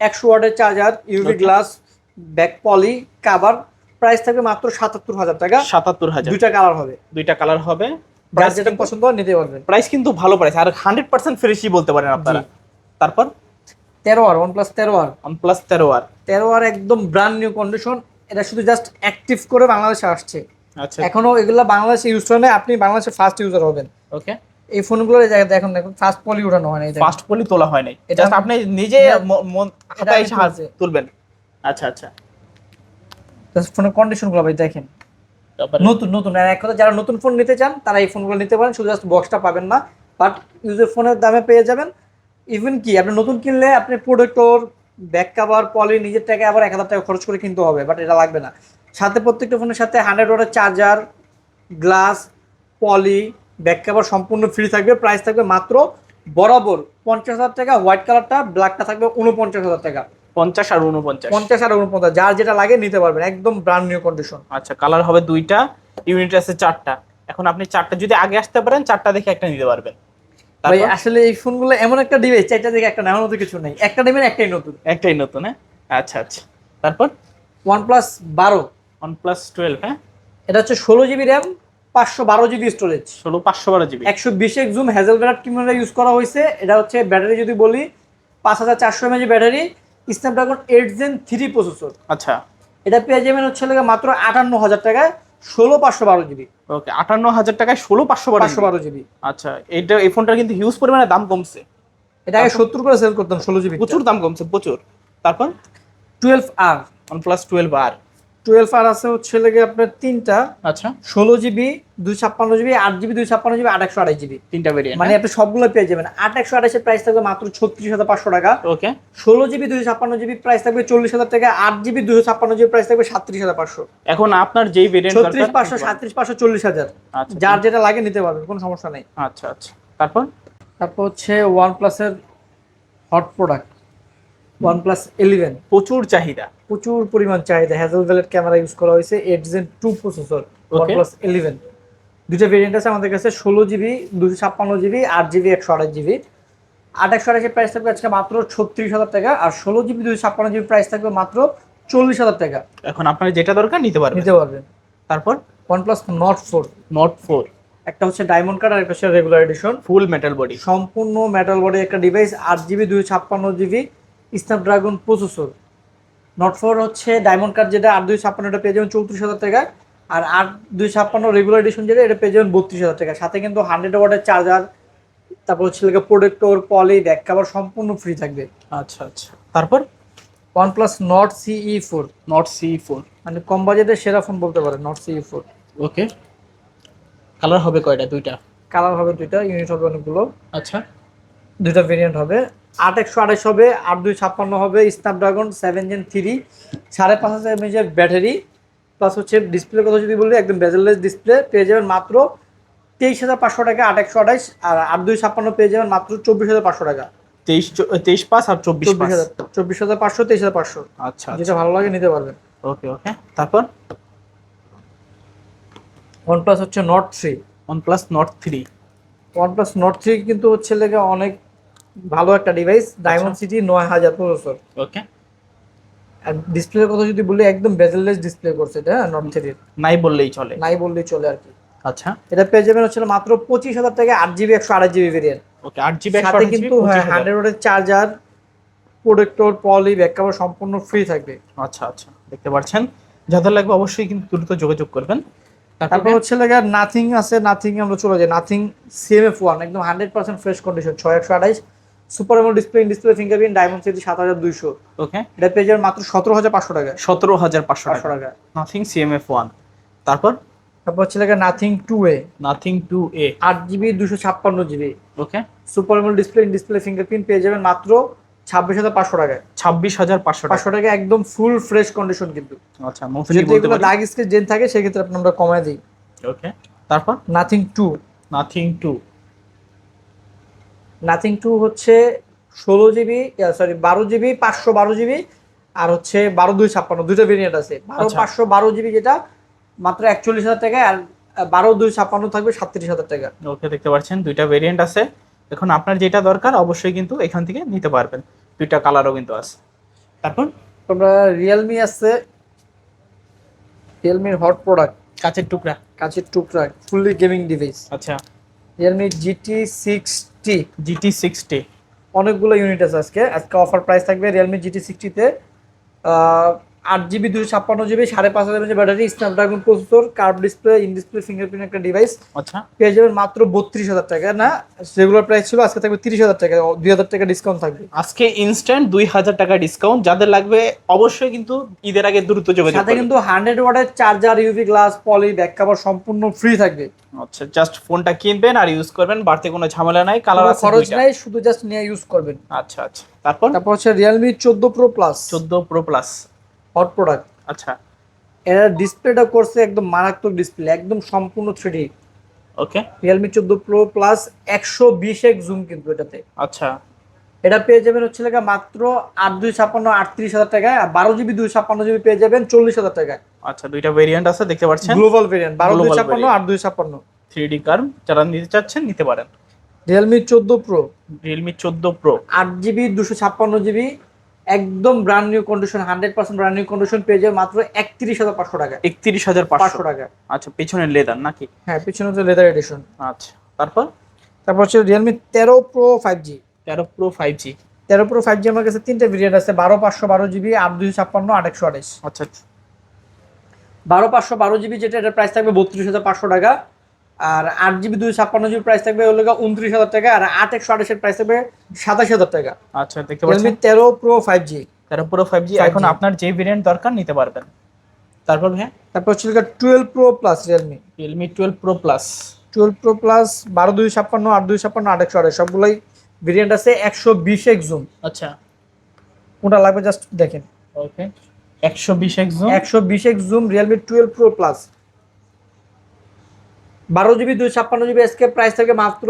একশো ওয়াটের charger UV glass back poly cover price থাকবে মাত্র সাতাত্তর হাজার টাকা। সাতাত্তর হাজার। দুইটা কালার হবে। দুইটা কালার হবে। যার যেটা পছন্দ হয় নিতে পারবেন। প্রাইস কিন্তু ভালো প্রাইস আর হান্ড্রেড পার্সেন্ট ফ্রেশই বলতে পারেন আপনারা। তারপর? তেরো আর ওয়ান প্লাস তেরো আর ওয়ান প্লাস তেরো আর তেরো আর একদম ব্র্যান্ড নিউ কন্ডিশন এটা শুধু জাস্ট অ্যাক্টিভ করে বাংলাদেশে আসছে। আচ্ছা। এখনও এগুলো বাংলাদেশে ইউজ করে না আপনি বাংলাদেশে ফার্স্ট ইউজার হবেন। ওকে এই ফোনগুলো দেখুন দেখুন ফার্স্ট পলি উঠানো হয় না ফার্স্ট পলি তোলা হয় না এটা- জাস্ট আপনি নিজে সাহায্য তুলছি। তুলবেন। আচ্ছা আচ্ছা। ফোনের কন্ডিশনগুলো ভাই দেখেন। নতুন নতুন। আর এক কথা যারা নতুন ফোন নিতে চান তারা এই ফোনগুলো নিতে পারেন। শুধু জাস্ট বক্সটা পাবেন না। বাট ইউজের ফোনের দামে পেয়ে যাবেন। ইভেন কি আপনি নতুন কিনলে আপনি প্রোডাক্টর ব্যাক কাভার পলি নিজের টাকা আবার এক হাজার টাকা খরচ করে কিনতে হবে। বাট এটা লাগবে না। সাথে প্রত্যেকটা ফোনের সাথে হান্ড্রেড ওয়াটের charger glass poly back cover সম্পূর্ণ ফ্রি থাকবে। প্রাইস থাকবে মাত্র বরাবর পঞ্চাশ হাজার টাকা হোয়াইট কালারটা ব্ল্যাকটা থাকবে উনপঞ্চাশ হাজার টাকা। পঞ্চাশ আর উনপঞ্চাশ। পঞ্চাশ আর উনপঞ্চাশ যার যেটা লাগে নিতে পারবেন একদম ব্র্যান্ড নিউ কন্ডিশন আচ্ছা কালার হবে দুইটা ইউনিট আছে চারটা। এখন আপনি চারটা যদি আগে আসতে পারেন চারটা দেখে একটা নিতে পারবেন। ভাই আসলে এই ফোনগুলো এমন একটা ডিভাইস চারটা থেকে একটা নেওয়ার মতো কিছু নেই। একটা নেবেন একটাই নতুন। একটাই নতুন হ্যাঁ? আচ্ছা আচ্ছা। তারপর? বারো। ওয়ান প্লাস টুয়েলভ হ্যাঁ? এটা হচ্ছে ষোলো জিবি র্যাম পাঁচশো বারো জিবি স্টোরেজ ষোলো পাঁচশো বারো জিবি একশো বিশ এক zoom Hasselblad camera use করা হয়েছে এটা হচ্ছে ব্যাটারি যদি বলি পাঁচ হাজার চারশো mAh battery Snapdragon eight Gen three processor. আচ্ছা। এটা পেয়ে যাবেন হচ্ছে মাত্র আটান্ন হাজার টাকায় ষোলো পাঁচশো বারো জিবি। ওকে আটান্ন হাজার টাকায় ষোলো পাঁচশো পাঁচশো বারো জিবি। আচ্ছা এইটা এই ফোনটার কিন্তু হিউজ পরিমাণে দাম কমছে। এটা আগে সত্তর করে সেল করতাম ষোলো জিবি প্রচুর দাম কমছে প্রচুর। তারপর twelve R OnePlus twelve R twelve R আছে হচ্ছে লেগে আপনার তিনটা। আচ্ছা। ষোলো জিবি দুই ছাপ্পান্ন জিবি আট জিবি দুই ছাপ্পান্ন জিবি আট একশো আড়াই জিবি। তিনটা ভেরিয়েন্ট মানে আপনি সবগুলো পেয়ে যাবেন। আট একশো আঠাশের প্রাইস থাকবে মাত্র ছত্রিশ হাজার পাঁচশো টাকা। ওকে ষোলো জিবি দুশো ছাপ্পান্ন জিবি প্রাইস থাকবে চল্লিশ হাজার টাকা। আট জিবি দুশো ছাপ্পান্ন জিবি প্রাইস থাকবে সাতত্রিশ হাজার পাঁচশো। এখন আপনার যেই ভেরিয়েন্ট ছত্রিশ পাঁচশো সাতত্রিশ পাঁচশো চল্লিশ হাজার। আচ্ছা। যার যেটা লাগে নিতে পারবেন কোনো সমস্যা নেই। আচ্ছা আচ্ছা। তারপর? তারপর হচ্ছে ওয়ান প্লাসের hot product OnePlus eleven প্রচুর চাহিদা। প্রচুর পরিমাণ চাহিদা। হ্যাজেল ভেলেট ক্যামেরা ইউজ করা হয়েছে Gen two processor one Okay. Eleven দুটো ভেরিয়েন্ট আছে আমাদের কাছে ষোলো জিবি দুশো ছাপ্পান্ন জিবি আট জিবি একশো আঠাশ জিবি আট একশো আঠাশের প্রাইস থাকবে আজকে মাত্র ছত্রিশ হাজার টাকা আর ষোলো জিবি দুশো ছাপ্পান্ন জিবি প্রাইস থাকবে মাত্র চল্লিশ হাজার টাকা। এখন আপনার যেটা দরকার নিতে পারবেন। নিতে পারবেন। তারপর? OnePlus Nord four Nord four একটা হচ্ছে ডায়মন্ড কার্ড আর একটা হচ্ছে regular edition full metal body সম্পূর্ণ মেটাল বডি একটা ডিভাইস আট জিবি দুই ছাপ্পান্ন GB Snapdragon processor. Nord four হচ্ছে ডায়মন্ড কার্ড যেটা আট দুই ছাপ্পান্নটা পেয়ে যাবেন চৌত্রিশ হাজার টাকা আর আট দুই ছাপ্পান্ন রেগুলার এডিশন যেটা এটা পেয়ে যাবেন বত্রিশ হাজার টাকা সাথে কিন্তু হান্ড্রেড ওয়াটের চার্জার তারপর হচ্ছে লেগে প্রোডেক্টর পলি ব্যাক কাভার সম্পূর্ণ ফ্রি থাকবে। আচ্ছা আচ্ছা। তারপর? OnePlus Nord CE four Nord C four মানে কম বাজেটের সেরা ফোন বলতে পারেন not CE four okay colour হবে কয়টা? দুইটা? কালার হবে দুইটা ইউনিট হবে অনেকগুলো। আচ্ছা। দুইটা ভেরিয়েন্ট হবে। আট একশো আঠাশ হবে আট দুই ছাপ্পান্ন হবে স্ন্যাপড্রাগন সেভেন জেন থ্রি সাড়ে পাঁচ হাজার এমএজের ব্যাটারি প্লাস হচ্ছে ডিসপ্লের কথা যদি বলি একদম বেজেললেস ডিসপ্লে পেয়ে যাবেন মাত্র তেইশ হাজার পাঁচশো টাকা আট একশো আঠাশ আর আট দুই ছাপ্পান্ন পেয়ে যাবেন মাত্র চব্বিশ হাজার পাঁচশো টাকা। তেইশ তেইশ পাঁচ আর চব্বিশ চব্বিশ হাজার চব্বিশ হাজার পাঁচশো তেইশ হাজার পাঁচশো। আচ্ছা যেটা ভালো লাগে নিতে পারবেন। Okay okay. তারপর? ওয়ান প্লাস হচ্ছে Nord three OnePlus Nord three OnePlus Nord three কিন্তু হচ্ছে লেগে অনেক ভালো একটা ডিভাইস ডায়মন্ড সিটি নয় হাজার প্রসেসর ওকে আর ডিসপ্লের কথা যদি বলি একদম বেজেললেস ডিসপ্লে করছে এটা নট থ্রির নাই বললেই চলে। নাই বললেই চলে আর কি। আচ্ছা। এটা পেয়ে যাবেন হচ্ছে মাত্র পঁচিশ হাজার টাকা আট জিবি একশো আড়াই জিবি ভেরিয়েন্ট ওকে আট জিবি সাথে কিন্তু হ্যাঁ হান্ড্রেড ওয়াটের charger protector poly back cover সম্পূর্ণ ফ্রি থাকবে। আচ্ছা আচ্ছা দেখতে পাচ্ছেন। যাদের লাগবে অবশ্যই কিন্তু দ্রুত যোগাযোগ করবেন। তারপর তারপর হচ্ছে লাগে নাথিং আছে নাথিং আমরা চলে যাই। নাথিং সিএমএফ ওয়ান একদম হান্ড্রেড পার্সেন্ট ফ্রেশ কন্ডিশন ছয় একশো আঠাইশ সুপার এমন display display fingerprint Diamond City সাত হাজার দুইশো। ওকে এটা পেয়ে যাবেন মাত্র সতেরো হাজার পাঁচশো টাকা সতেরো হাজার পাঁচশো টাকা। নাথিং সিএমএফ ওয়ান তারপর? তারপর হচ্ছে লাগে Nothing two A Nothing two A আট জিবি দুশো ছাপ্পান্ন জিবি ওকে সুপার এমন ডিসপ্লে ডিসপ্লে ফিঙ্গারপ্রিন্ট পেয়ে যাবেন মাত্র ছাব্বিশ হাজার পাঁচশো টাকায়। ছাব্বিশ হাজার পাঁচশো টাকা। পাঁচশো টাকা একদম ফুল ফ্রেশ কন্ডিশন কিন্তু। আচ্ছা যদি এগুলো দাগ স্কেচ জেন থাকে সেক্ষেত্রে আপনি আমরা কমায় দিই। ওকে তারপর? Nothing two Nothing two Nothing two হচ্ছে ষোলো জিবি সরি বারো জিবি পাঁচশো বারো জিবি আর হচ্ছে বারো দুই ছাপ্পান্ন দুইটা ভেরিয়েন্ট আছে। বারো আচ্ছা। পাঁচশো বারো জিবি যেটা মাত্র একচল্লিশ হাজার টাকায় আর বারো দুই ছাপ্পান্ন থাকবে সাতত্রিশ হাজার টাকা। ওকে দেখতে পাচ্ছেন দুইটা ভেরিয়েন্ট আছে। এখন আপনার যেটা দরকার অবশ্যই কিন্তু এখান থেকে নিতে পারবেন। দুইটা কালারও কিন্তু আছে। তারপর? তোমরা রিয়েলমি আছে। রিয়েলমির হট প্রোডাক্ট কাঁচের টুকরা। কাছের টুকরা ফুললি গেমিং ডিভাইস আচ্ছা। Realme GT sixty GT sixty অনেকগুলো ইউনিট আছে আজকে। আজকে অফার প্রাইস থাকবে রিয়েলমি জিটি সিক্সটিতে আট জিবি দুশো ছাপ্পান্ন জিবি সাড়ে পাঁচ হাজার battery Snapdragon processor curve display in display fingerprint একটা ডিভাইস আচ্ছা। পেয়ে যাবেন মাত্র বত্রিশ হাজার টাকা না? রেগুলার প্রাইস ছিল আজকে থাকবে তিরিশ হাজার টাকা দুই হাজার টাকা ডিসকাউন্ট থাকবে। আজকে ইনস্ট্যান্ট দুই হাজার টাকা ডিসকাউন্ট যাদের লাগবে অবশ্যই কিন্তু ঈদের আগে দ্রুত যোগাযোগ সাথে কিন্তু হান্ড্রেড ওয়াটের charger UV glass poly back cover সম্পূর্ণ ফ্রি থাকবে। আচ্ছা জাস্ট ফোনটা কিনবেন আর ইউজ করবেন বাড়তি কোনো ঝামেলা নাই কালার খরচ নাই শুধু জাস্ট নিয়ে ইউজ করবেন। আচ্ছা আচ্ছা। তারপর? তারপর হচ্ছে রিয়েলমি চোদ্দ Pro plus 14 Pro plus hot product আচ্ছা। এরা ডিসপ্লেটা করছে একদম মারাত্মক ডিসপ্লে একদম সম্পূর্ণ থ্রি ওকে রিয়েলমি চোদ্দ প্রো প্লাস একশো বিশ এক জুম কিন্তু এটাতে। আচ্ছা। এটা পেয়ে যাবেন হচ্ছে লেখা মাত্র আট দুই ছাপ্পান্ন আটত্রিশ হাজার টাকায় আর বারো জিবি দুই ছাপ্পান্ন জিবি পেয়ে যাবেন চল্লিশ হাজার টাকায়। আচ্ছা দুইটা ভেরিয়েন্ট আছে দেখতে পাচ্ছেন? গ্লোবাল ভেরিয়েন্ট বারো দুই ছাপ্পান্ন আট দুই ছাপ্পান্ন। থ্রি ডি কার্ভ যারা নিতে চাচ্ছেন নিতে পারেন। রিয়েলমি চোদ্দ প্রো রিয়েলমি চোদ্দ প্রো আট জিবি দুশো ছাপ্পান্ন জিবি একদম brand new condition hundred percent brand new condition পেয়ে যাবে মাত্র একত্রিশ হাজার পাঁচশো টাকা। একত্রিশ হাজার পাঁচশো। টাকা। আচ্ছা পেছনের লেদার নাকি? হ্যাঁ পিছনে হচ্ছে লেদার এডিশন আচ্ছা তারপর? তারপর হচ্ছে রিয়েলমি তেরো প্রো ফাইভ জি তেরো প্রো ফাইভ জি তেরো প্রো ফাইভ জি আমার কাছে তিনটে ভেরিয়েন্ট আছে বারো পাঁচশো বারো জিবি আট দুশো ছাপ্পান্ন আট একশো আঠাশ। আচ্ছা। বারো পাঁচশো বারো জিবি যেটা এটার প্রাইস থাকবে বত্রিশ হাজার পাঁচশো টাকা। আর আট জিবি দুই ছাপ্পান্ন জিবি প্রাইস থাকবে হলো উনত্রিশ হাজার টাকা আর আট একশো আঠাশের প্রাইস থাকবে সাতাশ হাজার টাকা। আচ্ছা দেখতে পাচ্ছেন? তেরো প্রো ফাইভ জি তেরো প্রো ফাইভ জি এখন আপনার যে ভেরিয়েন্ট দরকার নিতে পারবেন। তারপর হ্যাঁ তারপর হচ্ছে twelve Pro plus Realme Realme twelve Pro plus twelve Pro plus বারো দুই ছাপ্পান্ন আট দুই ছাপ্পান্ন আট একশো আঠাশ সবগুলোই ভেরিয়েন্ট আছে একশো বিশ এক জুম আচ্ছা। কোনটা লাগবে জাস্ট দেখেন। ওকে একশো বিশ একজন একশো বিশ এক zoom Realme twelve Pro plus বারো জিবি দুশো ছাপ্পান্ন জিবি এসকে প্রাইস থাকবে মাত্র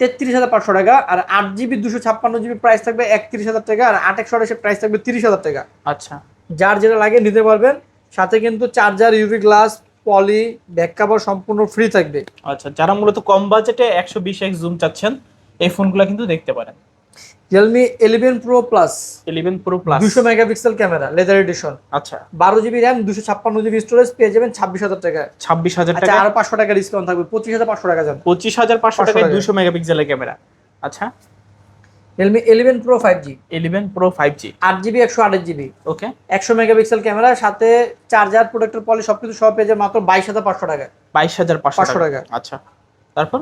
তেত্রিশ হাজার পাঁচশো টাকা আর আট জিবি দুশো ছাপ্পান্ন জিবি প্রাইস থাকবে একত্রিশ হাজার টাকা আর আট একশো আঠাশের প্রাইস থাকবে তিরিশ হাজার টাকা। আচ্ছা। যার যেটা লাগে নিতে পারবেন সাথে কিন্তু charger UV glass poly back cover সম্পূর্ণ ফ্রি থাকবে। আচ্ছা যারা মূলত কম বাজেটে একশো বিশ এক্স জুম চাচ্ছেন এই ফোনগুলো কিন্তু দেখতে পারেন। Realme eleven Pro plus eleven Pro plus দুশো মেগাপিক্সেল ক্যামেরা লেদার এডিশন আচ্ছা। বারো জিবি র্যাম দুশো ছাপ্পান্ন জিবি স্টোরেজ পেয়ে যাবেন ছাব্বিশ হাজার টাকা ছাব্বিশ হাজার আচ্ছা টাকা আরও পাঁচশো টাকা ডিসকাউন্ট থাকবে পঁচিশ হাজার পাঁচশো টাকা যান পঁচিশ হাজার পাঁচশো 500 টাকায় টাকা। দুশো মেগাপিক্সেলের ক্যামেরা আচ্ছা। Realme eleven Pro five G eleven Pro five G আট জিবি একশো আঠাশ জিবি ওকে। একশো মেগাপিক্সেল ক্যামেরা সাথে চার্জার প্রোডাক্টের পলি সবকিছু সব পেয়ে যাবে মাত্র বাইশ হাজার পাঁচশো টাকা বাইশ হাজার পাঁচশো 500 টাকা টাকা। আচ্ছা। তারপর?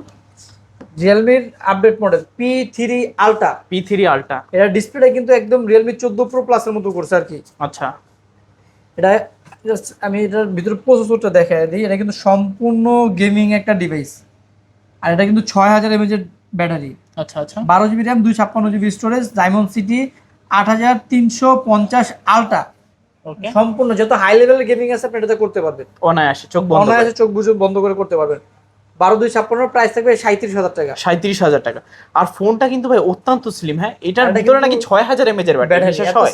রিয়েলমির update model P three Ultra P three Ultra এটা ডিসপ্লেটা কিন্তু একদম রিয়েলমি চোদ্দ প্রো প্লাসের মতো করছে আর কি। আচ্ছা। এটা জাস্ট আমি এটার ভিতরে প্রসেসরটা দেখাই দিই। এটা কিন্তু সম্পূর্ণ গেমিং একটা ডিভাইস আর এটা কিন্তু ছয় হাজার এমএজ এর ব্যাটারি আচ্ছা আচ্ছা। বারো জিবি র্যাম দুই ছাপ্পান্ন জিবি স্টোরেজ ডায়মন্ড সিটি আট হাজার তিনশো পঞ্চাশ আলট্রা সম্পূর্ণ যত হাই লেভেলের গেমিং আছে আপনি এটাতে করতে পারবেন। অনায়াসে চোখ বন্ধ অনায়াসে চোখ বুঝে বন্ধ করে করতে পারবেন। বারো দুই ছাপ্পান্ন প্রাইস থাকবে সাঁত্রিশ হাজার টাকা। সাঁত্রিশ হাজার টাকা। আর ফোনটা কিন্তু ভাই অত্যন্ত স্লিম হ্যাঁ? এটার ভিতরে নাকি ছয় হাজার এমএজ এর ব্যাটারি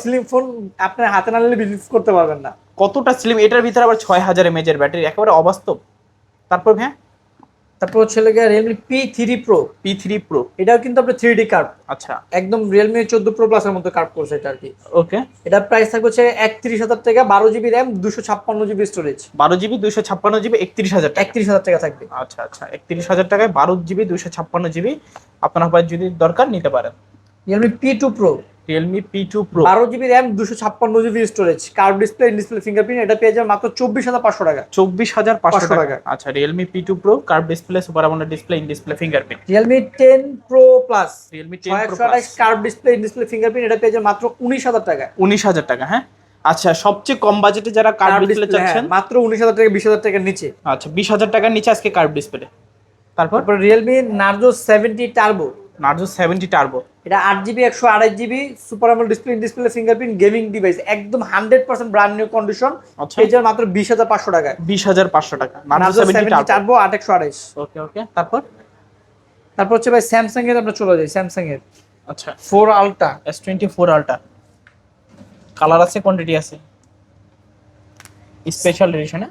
স্লিম ফোন আপনার হাতে না নিলে বিলিভ করতে পারবেন না। কতটা স্লিম এটার ভিতরে আবার ছয় হাজার এমএজ এর ব্যাটারি একেবারে অবাস্তব। তারপর হ্যাঁ তারপর হচ্ছে লেগে Realme P three Pro P three Pro এটাও কিন্তু আপনার থ্রি ডি কার্ভ আচ্ছা। একদম রিয়েলমি চোদ্দ প্রো প্লাসের মতো কার্ভ করছে এটা আর কি। ওকে এটার প্রাইস থাকবে হচ্ছে একত্রিশ হাজার টাকা বারো জিবি র্যাম দুশো ছাপ্পান্ন জিবি স্টোরেজ বারো জিবি দুশো ছাপ্পান্ন জিবি একত্রিশ হাজার টাকা। একত্রিশ হাজার টাকা থাকবে। আচ্ছা আচ্ছা। একত্রিশ হাজার টাকায় বারো জিবি দুশো ছাপ্পান্ন জিবি আপনার যদি দরকার নিতে পারেন। Realme P two Pro Realme P two Pro বারো জিবি র্যাম দুশো ছাপ্পান্ন GB storage curve display display fingerprint এটা পেয়ে যাবে মাত্র চব্বিশ হাজার পাঁচশো টাকা। চব্বিশ হাজার পাঁচশো টাকা। আচ্ছা Realme P two Pro curve display super AMOLED display in display fingerprint Realme ten Pro plus Realme আঠাশ কার্ভ ডিসপ্লে ডিসপ্লে ফিঙ্গারপ্রিন্ট এটা পেয়ে যাবে মাত্র উনিশ হাজার টাকা। উনিশ হাজার টাকা হ্যাঁ? আচ্ছা সবচেয়ে কম বাজেটে যারা কার্ভ ডিসপ্লে চাচ্ছেন? মাত্র উনিশ হাজার টাকা বিশ হাজার টাকার নিচে। আচ্ছা বিশ হাজার টাকার নিচে আজকে কার্ভ ডিসপ্লে তারপর? তারপর Realme Narzo seventy Turbo Narzo seventy Turbo এটা আট জিবি একশো আড়াই GB super AMOLED display display fingerprint gaming device একদম hundred percent brand new condition আচ্ছা। মাত্র বিশ হাজার পাঁচশো টাকায়। বিশ হাজার পাঁচশো টাকা। নার্জো সেভেন্টি টার্বো আট একশো আড়াইশ। ওকে ওকে তারপর? তারপর হচ্ছে ভাই স্যামসাং এর আমরা চলে যাই স্যামসাং এর। আচ্ছা। Four Ultra S twenty four Ultra colour আছে কোয়ান্টিটি আছে? স্পেশাল এডিশনে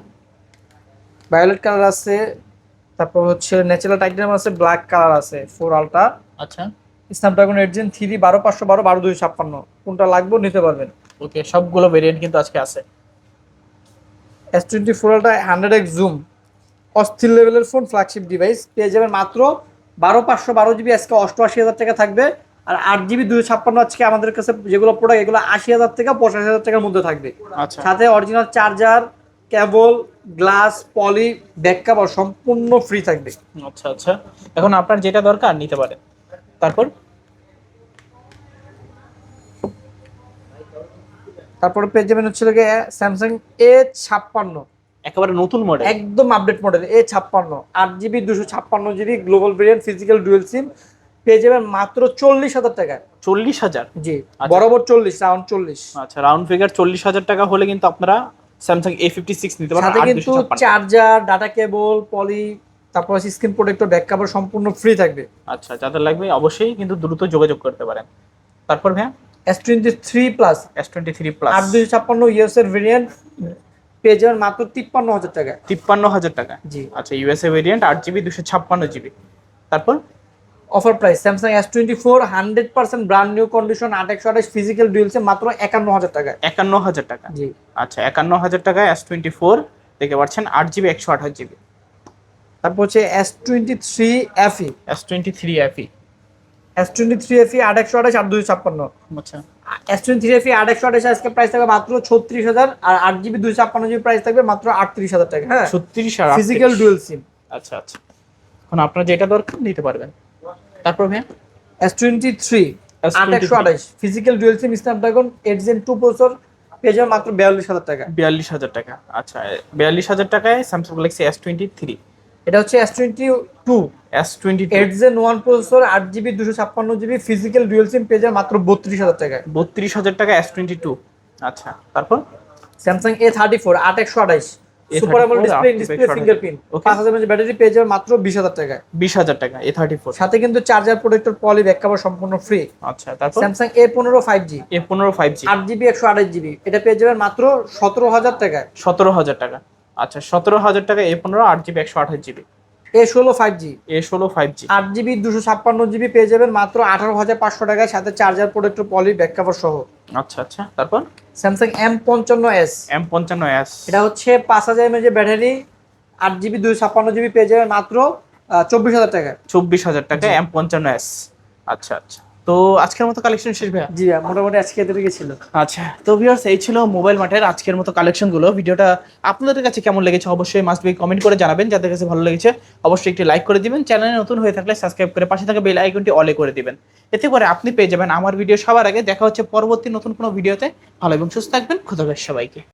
ভায়োলেট কালার আছে। তারপর হচ্ছে ন্যাচারাল টাইটানিয়াম আছে ব্ল্যাক কালার আছে ফোর আলট্রা আচ্ছা। স্ন্যাপড্রাগন এইট জেন থ্রি বারো পাঁচশো বারো বারো দুই ছাপ্পান্ন। কোনটা লাগবে নিতে পারবেন। ওকে সবগুলো ভেরিয়েন্ট কিন্তু আজকে আছে। S twenty four Ultra hundred X zoom অস্থির লেভেলের ফোন ফ্ল্যাগশিপ ডিভাইস পেয়ে যাবেন মাত্র বারো পাঁচশো বারো জিবি আজকে অষ্টআশি হাজার টাকা থাকবে। আর আট জিবি দুই ছাপ্পান্ন আজকে আমাদের কাছে যেগুলো প্রোডাক্ট এগুলো আশি হাজার থেকে পঁচাশি হাজার টাকার মধ্যে থাকবে। আচ্ছা। সাথে original charger cable glass poly back cover সম্পূর্ণ ফ্রি থাকবে। আচ্ছা আচ্ছা। এখন আপনার যেটা দরকার নিতে পারেন। তারপর? তারপরে পেয়ে যাবেন হচ্ছে গিয়ে স্যামসাং এ ছাপ্পান্ন। একেবারে নতুন মডেল একদম আপডেট মডেল এ ছাপ্পান্ন। আট জিবি দুশো ছাপ্পান্ন GB global variant physical dual SIM পেয়ে যাবেন মাত্র চল্লিশ হাজার টাকা চল্লিশ হাজার? জি আচ্ছা। বরাবর চল্লিশ রাউন্ড চল্লিশ। আচ্ছা রাউন্ড ফিগার চল্লিশ হাজার টাকা হলে কিন্তু আপনারা স্যামসাং এ ফিফটি সিক্স নিতে পারেন কিন্তু চার্জার ডাটা কেবল পলি তারপর স্ক্রিন প্রোটেক্টর ব্যাক কভার সম্পূর্ণ ফ্রি থাকবে। আচ্ছা যাদের লাগবে অবশ্যই কিন্তু দ্রুত যোগাযোগ করতে পারেন। তারপর ভাইয়া? S twenty three plus S twenty three plus আট দুশো ছাপ্পান্ন ইউএস এর ভেরিয়েন্ট পেয়ে যাবেন মাত্র তিপ্পান্ন হাজার টাকা। তিপ্পান্ন হাজার টাকা? জি। আচ্ছা ইউএসএ ভেরিয়েন্ট আট জিবি দুশো ছাপ্পান্ন জিবি। তারপর? Offer price Samsung S twenty four hundred percent brand new condition আট একশো আঠাশ ফিজিক্যাল ডুয়েলসে মাত্র একান্ন হাজার টাকা। একান্ন হাজার টাকা। জি। আচ্ছা একান্ন হাজার টাকায় এস টোয়েন্টি ফোর দেখতে পাচ্ছেন আট জিবি একশো আঠাশ জিবি। তারপর হচ্ছে S twenty three FE S twenty three FE S twenty three FE আট একশো আঠাশ আট দুশো ছাপ্পান্ন। আচ্ছা। এস টোয়েন্টি থ্রি এফই আট একশো আঠাশ আজকে প্রাইস থাকবে মাত্র ছত্রিশ হাজার আর আট জিবি দুশো ছাপ্পান্ন জিবি প্রাইস থাকবে মাত্র আটত্রিশ হাজার টাকা হ্যাঁ? ছত্রিশ আর ফিজিক্যাল ডুয়েল সিম আচ্ছা আচ্ছা। এখন আপনার যেটা দরকার নিতে পারবেন। তারপর ভাইয়া? এস টোয়েন্টি থ্রি S23 আট একশো আঠাশ। Physical dual SIM Snapdragon eight gen two processor পেয়ে যাবে মাত্র বিয়াল্লিশ হাজার টাকা। বিয়াল্লিশ হাজার টাকা। আচ্ছা বিয়াল্লিশ হাজার টাকায় Samsung Galaxy S twenty three এটা হচ্ছে S twenty two S twenty eight gen one processor আট জিবি দুশো ছাপ্পান্ন জিবি ফিজিক্যাল ডুয়েল সিম পেয়ে যাবে মাত্র বত্রিশ হাজার টাকায়। বত্রিশ হাজার টাকা এস টোয়েন্টি টু আচ্ছা তারপর? স্যামসাং এ থার্টি ফোর আট একশো আঠাইশ super AMOLED display display fingerprint. পাঁচ হাজার এমএচ ব্যাটারি পেয়ে যাবে মাত্র বিশ হাজার টাকায়। বিশ হাজার টাকা এ থার্টি ফোর সাথে কিন্তু charger protector poly back cover সম্পূর্ণ ফ্রি আচ্ছা তারপর? স্যামসাং এ পনেরো ফাইভ জি এ পনেরো ফাইভ জি আট জিবি একশো আঠাশ জিবি এটা পেয়ে যাবেন মাত্র সতেরো হাজার টাকায়। সতেরো হাজার টাকা। আচ্ছা সতেরো হাজার টাকা এ পনেরো আট জিবি একশো আঠাশ জিবি। এ ষোলো ফাইভ জি এ ষোলো ফাইভ জি আট জিবি দুশো ছাপ্পান্ন জিবি পেয়ে যাবেন মাত্র আঠারো হাজার পাঁচশো টাকায় সাথে charger protector poly back cover সহ। আচ্ছা আচ্ছা তারপর? স্যামসাং এম পঞ্চান্ন এস এম পঞ্চান্ন এস এটা হচ্ছে পাঁচ হাজার এমএচ ব্যাটারি আট জিবি দুশো ছাপ্পান্ন জিবি পেয়ে যাবেন মাত্র চব্বিশ হাজার টাকায়। চব্বিশ হাজার টাকা এম পঞ্চান্ন এস আচ্ছা আচ্ছা। তো আজকের মতো কালেকশন শেষ ভাইয়া? জি মোটামুটি আজকে এদেরকে ছিল আচ্ছা তো ভিউয়ার্স এই ছিল মোবাইল মার্টের আজকের মতো কালেকশনগুলো ভিডিওটা আপনাদের কাছে কেমন লেগেছে অবশ্যই মাস্ট বি কমেন্ট করে জানাবেন। যাদের কাছে ভালো লেগেছে অবশ্যই একটি লাইক করে দিবেন। চ্যানেলে নতুন হয়ে থাকলে সাবস্ক্রাইব করে পাশে থাকা বেল আইকনটি অলে করে দিবেন। এতে করে আপনি পেয়ে যাবেন আমার ভিডিও সবার আগে। দেখা হচ্ছে পরবর্তী নতুন কোনো ভিডিওতে ভালো এবং সুস্থ থাকবেন। খুদাবেশ সবাইকে।